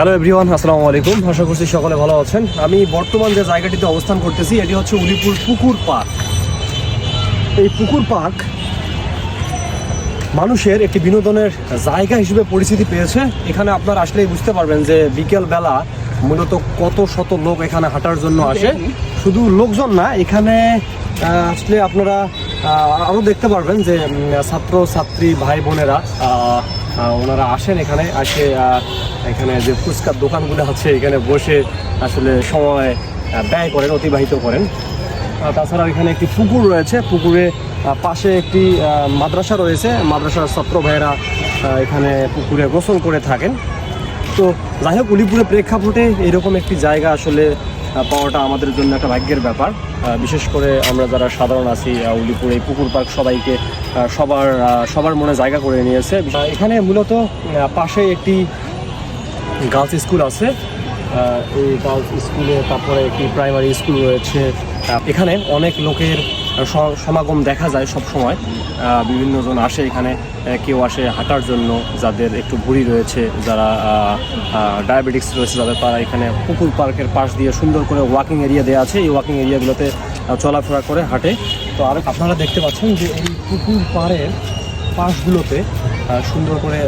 Hello everyone আসসালামু আলাইকুম। আশা করছি সকলে ভালো আছেন। আমি বর্তমান যে জায়গাটিতে অবস্থান করতেছি এটি হচ্ছে উলিপুর পুকুর পার্ক। এই পুকুর পার্ক মানুষের একটি বিনোদনের জায়গা হিসেবে পরিচিতি পেয়েছে। এখানে আপনারা আসলেই বুঝতে পারবেন যে বিকেল বেলা মূলত কত শত লোক এখানে হাঁটার জন্য আসে। শুধু লোকজন না এখানে আসলে আপনারা আরও দেখতে পারবেন যে ছাত্র ছাত্রী ভাই বোনেরা ওনারা আসেন এখানে, আসে এখানে যে ফুচকার দোকানগুলো আছে, এখানে বসে আসলে সময় ব্যয় করেন, অতিবাহিত করেন। তাছাড়া এখানে একটি পুকুর রয়েছে। পুকুরে পাশে একটি মাদ্রাসা রয়েছে। মাদ্রাসার ছাত্র ভাইয়েরা এখানে পুকুরে গোসল করে থাকেন। তো যাই হোক, উলিপুরের প্রেক্ষাপটে এরকম একটি জায়গা আসলে পাওয়াটা আমাদের জন্য একটা ভাগ্যের ব্যাপার। বিশেষ করে আমরা যারা সাধারণ আছি উলিপুর এই পুকুর পার্ক সবাইকে সবার সবার মনে জায়গা করে নিয়েছে। এখানে মূলত পাশে একটি গার্লস স্কুল আছে। এই গার্লস স্কুলে তারপরে একটি প্রাইমারি স্কুল রয়েছে। এখানে অনেক লোকের সমাগম দেখা যায় সব সময়। বিভিন্ন জন আসে এখানে কেউ আসে হাঁটার জন্য, যাদের একটু ভুঁড়ি রয়েছে, যারা ডায়াবেটিক্স রয়েছে, যাদের তারা এখানে পুকুর পার্কের পাশ দিয়ে সুন্দর করে ওয়াকিং এরিয়া দেওয়া আছে। এই ওয়াকিং এরিয়াগুলোতে চলাফেরা করে, হাঁটে। তো আর আপনারা দেখতে পাচ্ছেন যে এই পুকুর পাড়ের পাশগুলোতে সুন্দর করে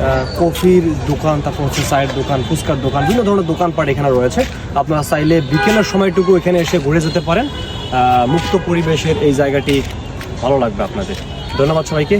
কফির দোকান, তারপর হচ্ছে চায়ের দোকান, ফুচকার দোকান, বিভিন্ন ধরনের দোকানপাট এখানে রয়েছে। আপনারা চাইলে বিকেলের সময়টুকু এখানে এসে ঘুরে যেতে পারেন। মুক্ত পরিবেশের এই জায়গাটি ভালো লাগবে আপনাদের। ধন্যবাদ সবাইকে।